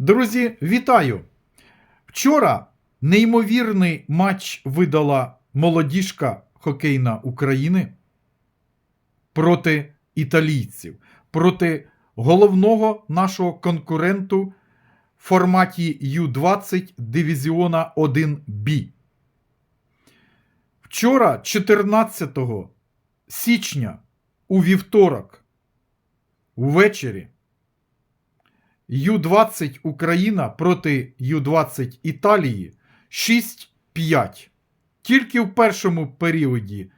Друзі, вітаю! Вчора неймовірний матч видала молодіжка хокейна України проти італійців, проти головного нашого конкуренту в форматі Ю-20 дивізіона 1Б. Вчора, 14 січня, у вівторок, ввечері, Ю-20 Україна проти Ю-20 Італії 6-5. Тільки в першому періоді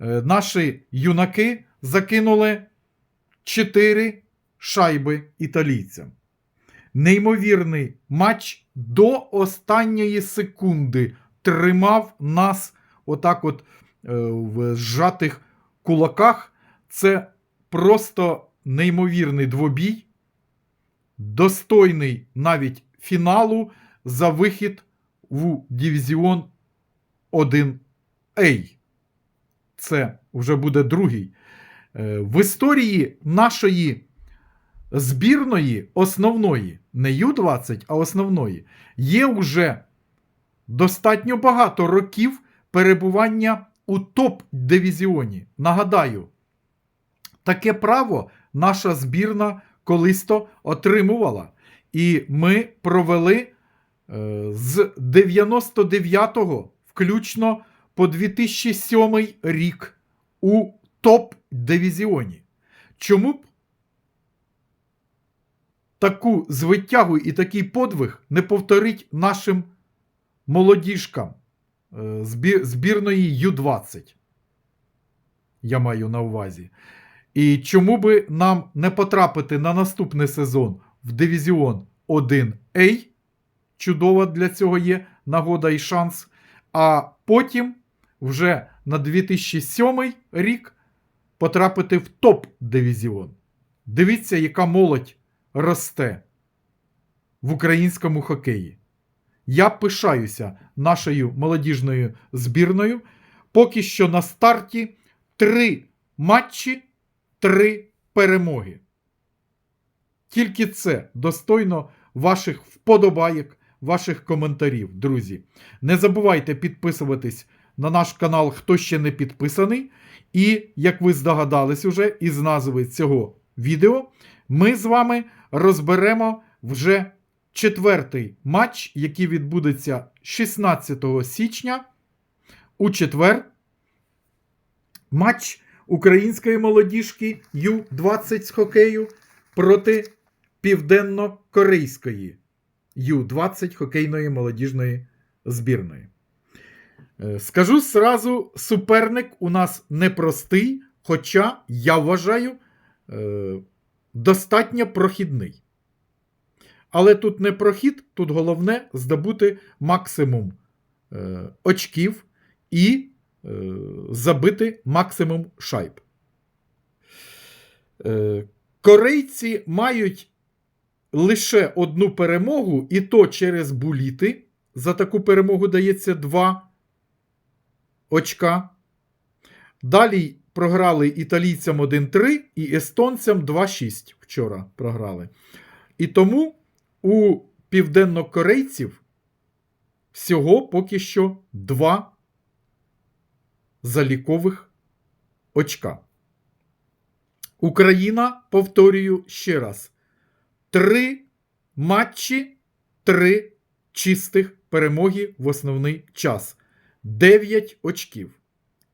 е, наші юнаки закинули 4 шайби італійцям. Неймовірний матч до останньої секунди тримав нас отак от е, в зжатих кулаках. Це просто неймовірний двобій достойний навіть фіналу за вихід в дивізіон 1А. Це вже буде другий. Е, В історії нашої збірної основної, не Ю-20, а основної, є вже достатньо багато років перебування у топ-дивізіоні. Нагадаю, таке право наша збірна колись то отримувала. І ми провели е, з 99-го включно по 2007 рік у топ-дивізіоні. Чому б таку звитягу і такий подвиг не повторить нашим молодіжкам е, збірної Ю-20? Я маю на увазі. І чому би нам не потрапити на наступний сезон в дивізіон 1А? Чудова для цього є нагода і шанс. А потім вже на 2007 рік потрапити в топ-дивізіон. Дивіться, яка молодь росте в українському хокеї. Я пишаюся нашою молодіжною збірною. Поки що на старті три матчі три перемоги. Тільки це достойно ваших вподобайок, ваших коментарів, друзі. Не забувайте підписуватись на наш канал, хто ще не підписаний. І, як ви здогадались уже із назви цього відео, ми з вами розберемо вже четвертий матч, який відбудеться 16 січня у четвер. Матч української молодіжки Ю-20 з хокею проти південно-корейської Ю-20 хокейної молодіжної збірної. Е, Скажу зразу, суперник у нас непростий, хоча я вважаю е, достатньо прохідний. Але тут не прохід, тут головне здобути максимум е, очків і забити максимум шайб. Е, корейці мають лише одну перемогу, і то через буліти. За таку перемогу дається 2 очка. Далі програли італійцям 1-3 і естонцям 2-6 вчора програли. І тому у південнокорейців всього поки що 2 залікових очка. Україна, повторюю ще раз, три матчі, три чистих перемоги в основний час. 9 очків.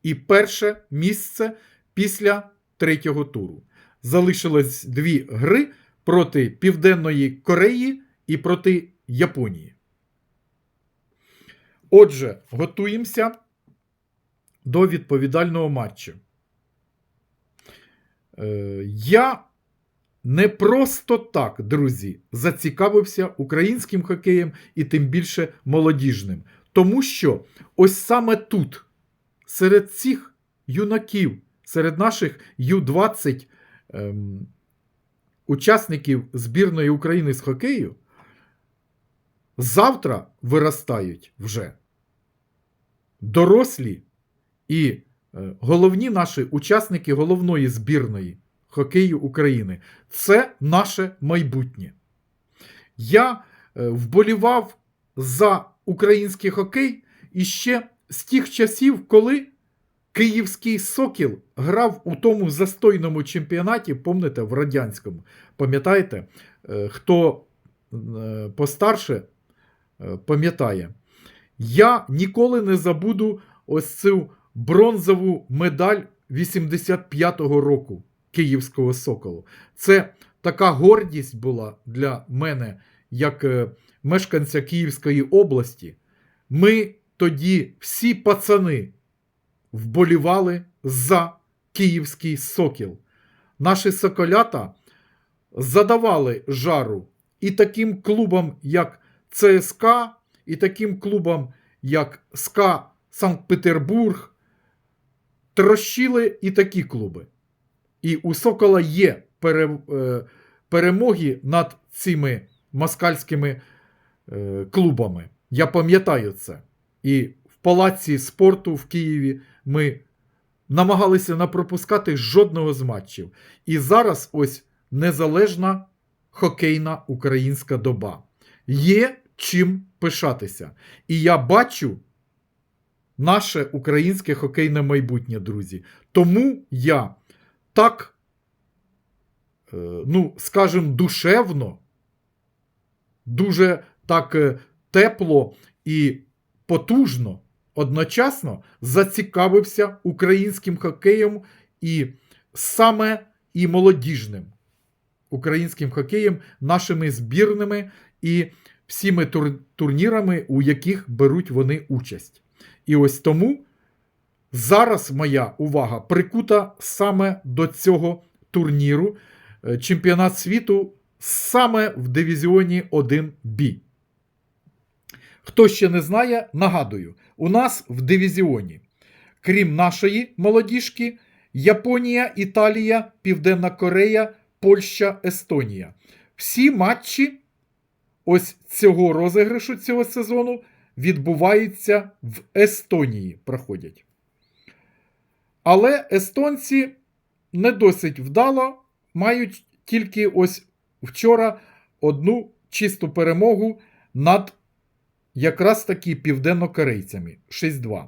І перше місце після третього туру. Залишилось дві гри проти Південної Кореї і проти Японії. Отже, готуємося до відповідального матчу. Е, я не просто так, друзі, зацікавився українським хокеєм і тим більше молодіжним. Тому що ось саме тут, серед цих юнаків, серед наших Ю-20 ем, учасників збірної України з хокею, завтра виростають вже дорослі і е, головні наші учасники головної збірної хокею України. Це наше майбутнє. Я е, вболівав за український хокей іще з тих часів, коли Київський Сокіл грав у тому застойному чемпіонаті, помните, в радянському. Пам'ятаєте, Е, хто постарше пам'ятає. Я ніколи не забуду ось цю бронзову медаль 85-го року Київського Соколу. Це така гордість була для мене, як е, мешканця Київської області. Ми тоді всі пацани вболівали за Київський Сокіл. Наші соколята задавали жару і таким клубам, як ЦСКА, і таким клубам, як СКА Санкт-Петербург, трощили і такі клуби. І у Сокола є пере, е, перемоги над цими москальськими е, клубами. Я пам'ятаю це. І в палаці спорту в Києві ми намагалися не пропускати жодного з матчів. І зараз ось незалежна хокейна українська доба. Є чим пишатися. І я бачу наше українське хокейне майбутнє, друзі. Тому я так, е, ну, скажімо, душевно, дуже так е, тепло і потужно одночасно зацікавився українським хокеєм і саме і молодіжним українським хокеєм, нашими збірними і всіми тур- турнірами, у яких беруть вони участь. І ось тому зараз моя увага прикута саме до цього турніру. Е, Чемпіонат світу саме в дивізіоні 1B. Хто ще не знає, нагадую, у нас в дивізіоні, крім нашої молодіжки, Японія, Італія, Південна Корея, Польща, Естонія. Всі матчі ось цього розіграшу цього сезону відбуваються в Естонії. Проходять. Але естонці не досить вдало мають тільки ось вчора одну чисту перемогу над якраз таки південнокорейцями 6-2.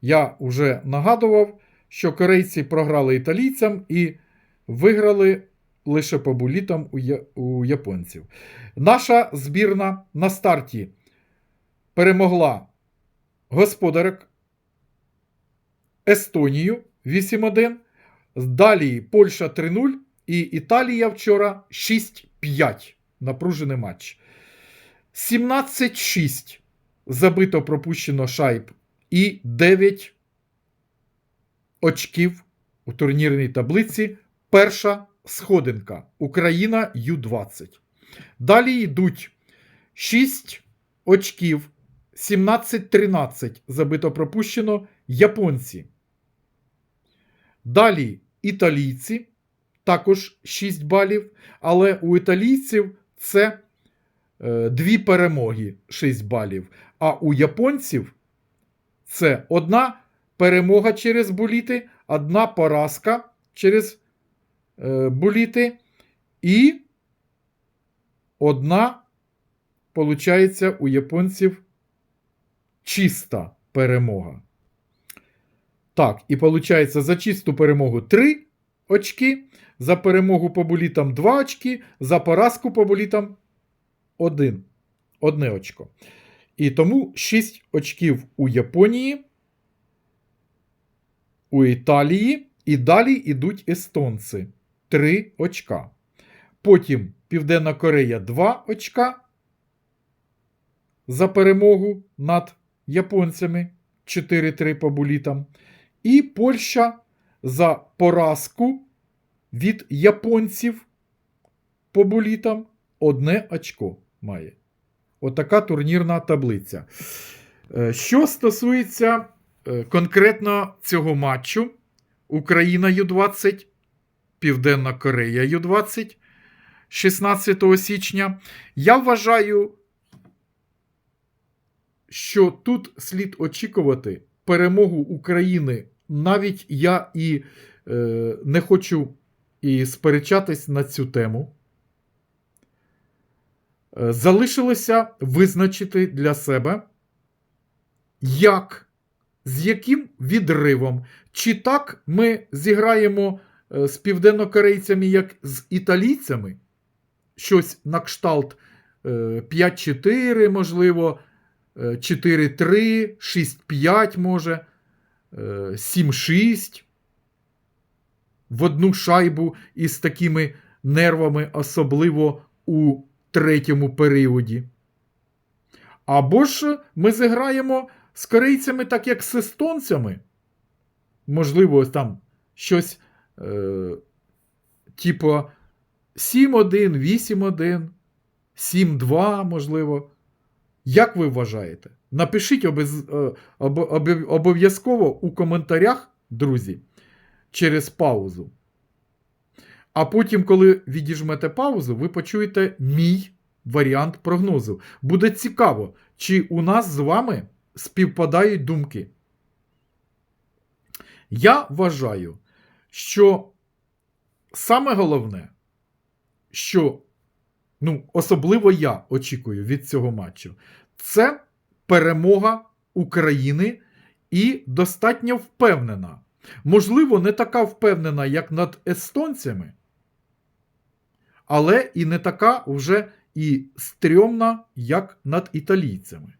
Я вже нагадував, що корейці програли італійцям і виграли лише по булітам у японців. Наша збірна на старті перемогла господарок Естонію 8-1. Далі Польща 3-0 і Італія вчора 6-5. Напружений матч. 17-6 забито пропущено шайб і 9 очків у турнірній таблиці. Перша сходинка Україна Ю-20. Далі йдуть 6 очків, 17-13 забито пропущено японці. Далі італійці, також 6 балів, але у італійців це е, дві перемоги 6 балів. А у японців це одна перемога через буліти, одна поразка через е, буліти і одна, получається, у японців чиста перемога. Так, і виходить, за чисту перемогу 3 очки, за перемогу по булітам 2 очки, за поразку по булітам 1. Одне очко. І тому 6 очків у Японії, у Італії, і далі йдуть естонці 3 очка. Потім Південна Корея 2 очка за перемогу над японцями 4-3 по булітам. І Польща за поразку від японців по булітам одне очко має. Отака турнірна таблиця. Е, Що стосується е, конкретно цього матчу, Україна Ю-20, Південна Корея Ю-20 16 січня, я вважаю, що тут слід очікувати перемогу України. Навіть я і е, не хочу і сперечатись на цю тему. Е, Залишилося визначити для себе, як, з яким відривом. Чи так ми зіграємо е, з південнокорейцями, як з італійцями, щось на кшталт е, 5-4, можливо, е, 4-3, 6-5, може, е, 7-6 в одну шайбу із такими нервами, особливо у третьому періоді. Або ж ми зіграємо з корейцями, так як з естонцями. Можливо, там щось е, типу 7-1, 8-1, 7-2, можливо. Як ви вважаєте? Напишіть е, об- об- обов'язково у коментарях, друзі, через паузу. А потім, коли відіжмете паузу, ви почуєте мій варіант прогнозу. Буде цікаво, чи у нас з вами співпадають думки. Я вважаю, що саме головне, що ну, особливо я очікую від цього матчу, це перемога України і достатньо впевнена. Можливо, не така впевнена, як над естонцями, але і не така вже і стрьомна, як над італійцями.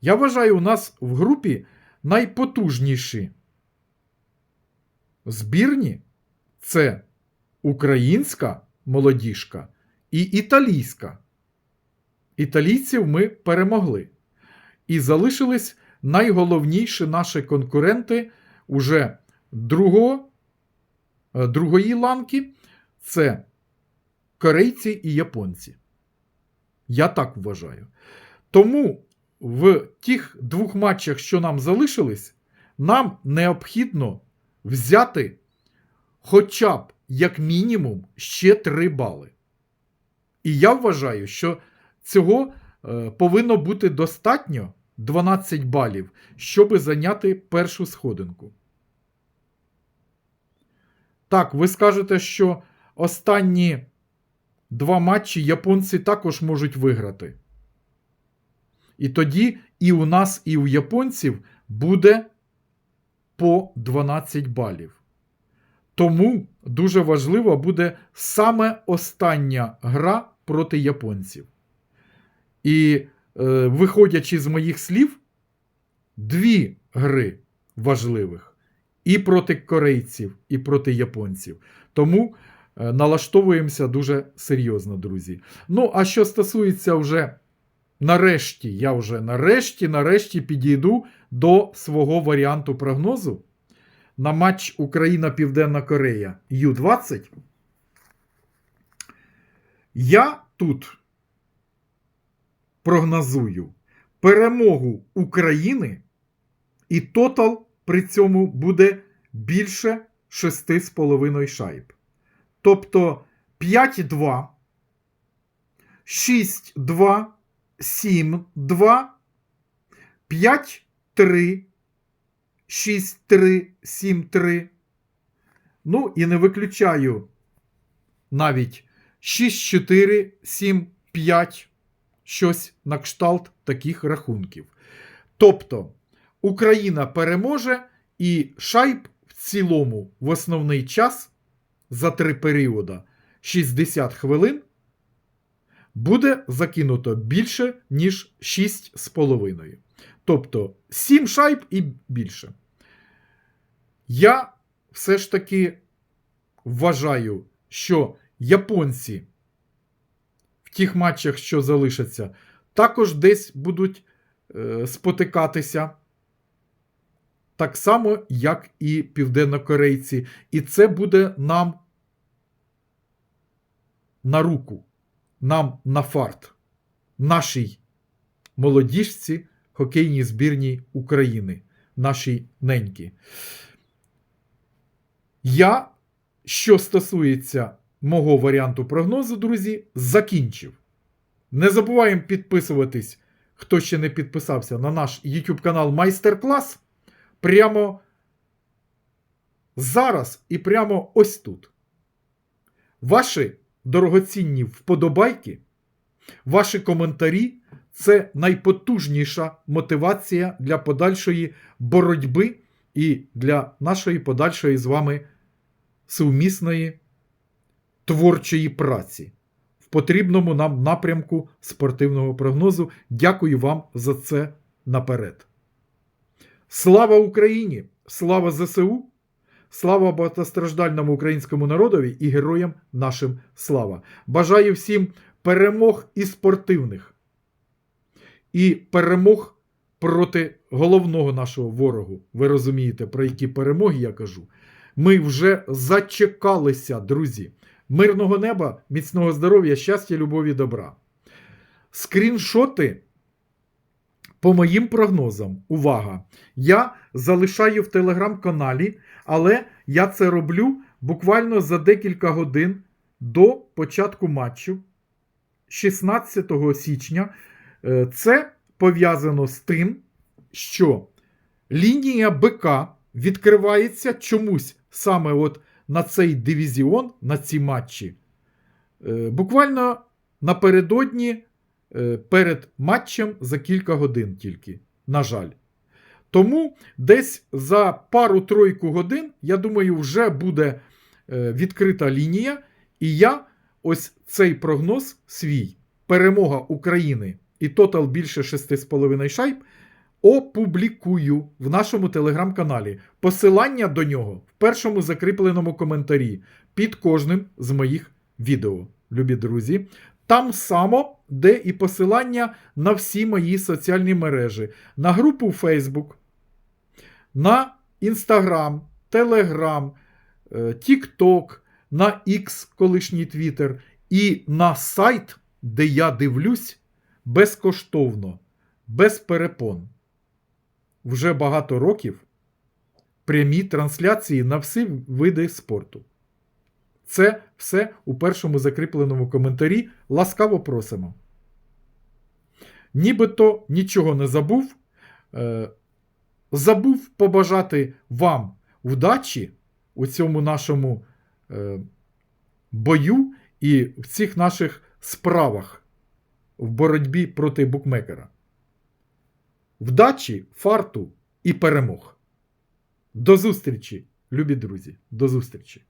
Я вважаю, у нас в групі найпотужніші збірні це українська молодіжка і італійська. Італійців ми перемогли. І залишились найголовніші наші конкуренти уже другого, е, другої ланки це корейці і японці. Я так вважаю. Тому в тих двох матчах, що нам залишились, нам необхідно взяти хоча б як мінімум ще 3 бали. І я вважаю, що цього е, повинно бути достатньо 12 балів, щоб зайняти першу сходинку. Так, ви скажете, що останні два матчі японці також можуть виграти. І тоді і у нас, і у японців буде по 12 балів. Тому дуже важлива буде саме остання гра проти японців. І е, виходячи з моїх слів, дві гри важливих і проти корейців, і проти японців. Тому е, налаштовуємося дуже серйозно, друзі. Ну, а що стосується вже нарешті, я вже нарешті, нарешті підійду до свого варіанту прогнозу на матч Україна-Південна Корея Ю-20. Я тут прогнозую перемогу України, і тотал при цьому буде більше 6,5 шайб. Тобто 5-2, 6-2, 7-2, 5-3, 6-3, 7-3. Ну, і не виключаю навіть 6-4, 7-5, щось на кшталт таких рахунків. Тобто, Україна переможе, і шайб в цілому в основний час за три періода 60 хвилин буде закинуто більше, ніж 6,5. Тобто 7 шайб і більше. Я все ж таки вважаю, що японці в тих матчах, що залишаться, також десь будуть е, спотикатися. Так само, як і південнокорейці. І це буде нам на руку, нам на фарт, нашій молодіжці хокейній збірній України, нашій неньки. Я, що стосується мого варіанту прогнозу, друзі, закінчив. Не забуваємо підписуватись, хто ще не підписався на наш YouTube канал Майстер-клас. Прямо зараз і прямо ось тут. Ваші дорогоцінні вподобайки Ваші коментарі це найпотужніша мотивація для подальшої боротьби і для нашої подальшої з вами сумісної творчої праці в потрібному нам напрямку спортивного прогнозу. Дякую вам за це наперед. Слава Україні! Слава ЗСУ! Слава багатостраждальному українському народові і героям нашим слава! Бажаю всім перемог і спортивних, і перемог проти головного нашого ворогу. Ви розумієте, про які перемоги я кажу. Ми вже зачекалися, друзі. Мирного неба, міцного здоров'я, щастя, любові, добра. Скріншоти по моїм прогнозам, увага, я залишаю в телеграм-каналі, але я це роблю буквально за декілька годин до початку матчу 16 січня. Е, Це пов'язано з тим, що лінія БК відкривається чомусь саме от на цей дивізіон, на ці матчі. Е, Буквально напередодні е, перед матчем за кілька годин тільки, на жаль. Тому десь за пару-тройку годин, я думаю, вже буде відкрита лінія, і я ось цей прогноз свій, перемога України і тотал більше 6,5 шайб, опублікую в нашому телеграм-каналі. Посилання до нього в першому закріпленому коментарі під кожним з моїх відео, любі друзі. Там само, де і посилання на всі мої соціальні мережі, на групу Facebook, на Instagram, Telegram, е, TikTok, на X, колишній Twitter, і на сайт, де я дивлюсь безкоштовно, без перепон. Вже багато років прямі трансляції на всі види спорту. Це все у першому закріпленому коментарі. Ласкаво просимо. Нібито нічого не забув. Е, забув побажати вам вдачі у цьому нашому бою і в цих наших справах в боротьбі проти букмекера. Вдачі, фарту і перемог. До зустрічі, любі друзі, до зустрічі!